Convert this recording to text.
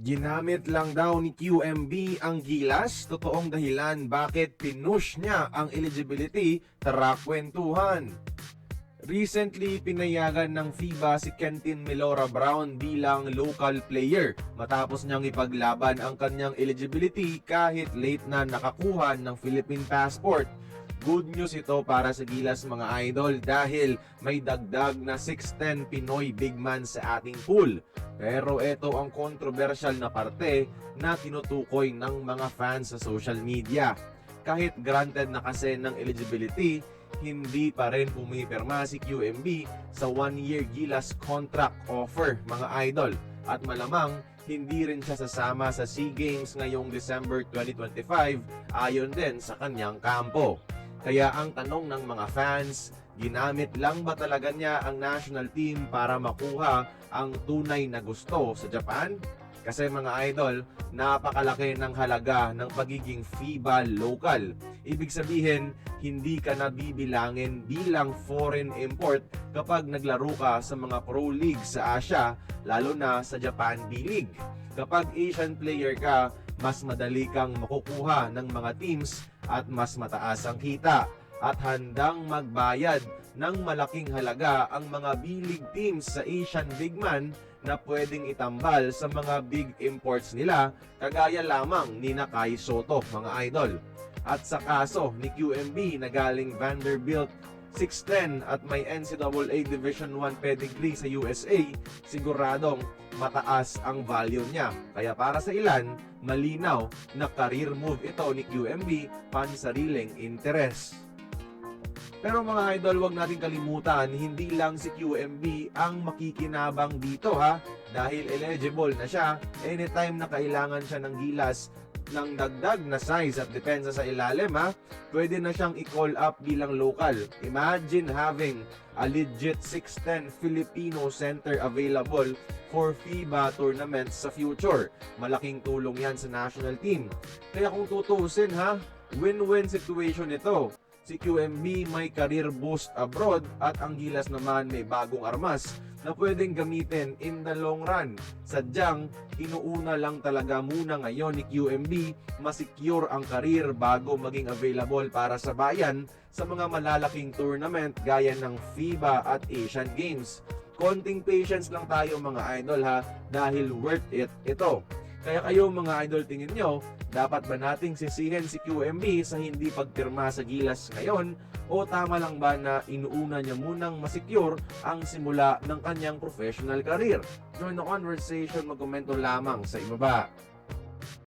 Ginamit lang daw ni QMB ang gilas, totoong dahilan bakit pinush niya ang eligibility, tara kwentuhan. Recently, pinayagan ng FIBA si Kentin Melora Brown bilang local player matapos niyang ipaglaban ang kanyang eligibility kahit late na nakakuha ng Philippine passport. Good news ito para sa Gilas mga idol dahil may dagdag na 6'10 Pinoy big man sa ating pool. Pero ito ang controversial na parte na tinutukoy ng mga fans sa social media. Kahit granted na kasi ng eligibility, hindi pa rin pumipirma si QMB sa one-year Gilas contract offer mga idol. At malamang hindi rin siya sasama sa SEA Games ngayong December 2025 ayon din sa kanyang kampo. Kaya ang tanong ng mga fans, ginamit lang ba talaga niya ang national team para makuha ang tunay na gusto sa Japan? Kasi mga idol, napakalaki ng halaga ng pagiging FIBA local. Ibig sabihin, hindi ka nabibilangin bilang foreign import kapag naglaro ka sa mga pro league sa Asia, lalo na sa Japan B-League. Kapag Asian player ka, mas madali kang makukuha ng mga teams at mas mataas ang kita at handang magbayad ng malaking halaga ang mga B-League teams sa Asian Big Man na pwedeng itambal sa mga big imports nila kagaya lamang ni Nakai Soto mga idol. At sa kaso ni QMB na galing Vanderbilt 6'10 at may NCAA Division 1 pedigree sa USA, siguradong mataas ang value niya. Kaya para sa ilan, malinaw na career move ito ni QMB pansariling interes. Pero mga idol, wag natin kalimutan, hindi lang si QMB ang makikinabang dito ha. Dahil eligible na siya, anytime na kailangan siya ng gilas ng dagdag na size at depensa sa ilalim ha, pwede na siyang i-call up bilang local. Imagine having a legit 6'10 Filipino center available for FIBA tournaments sa future. Malaking tulong yan sa national team. Kaya kung tutuusin ha, win-win situation ito. Si QMB may career boost abroad at ang Gilas naman may bagong armas na pwedeng gamitin in the long run. Sadyang, inuuna lang talaga muna ngayon ni QMB masecure ang career bago maging available para sa bayan sa mga malalaking tournament gaya ng FIBA at Asian Games. Konting patience lang tayo mga idol ha dahil worth it ito. Kaya kayo mga idol tingin nyo, dapat ba nating sisihin si QMB sa hindi pagpirma sa Gilas ngayon o tama lang ba na inuuna niya munang masecure ang simula ng kanyang professional career? Join the conversation, magkomento lamang sa ibaba.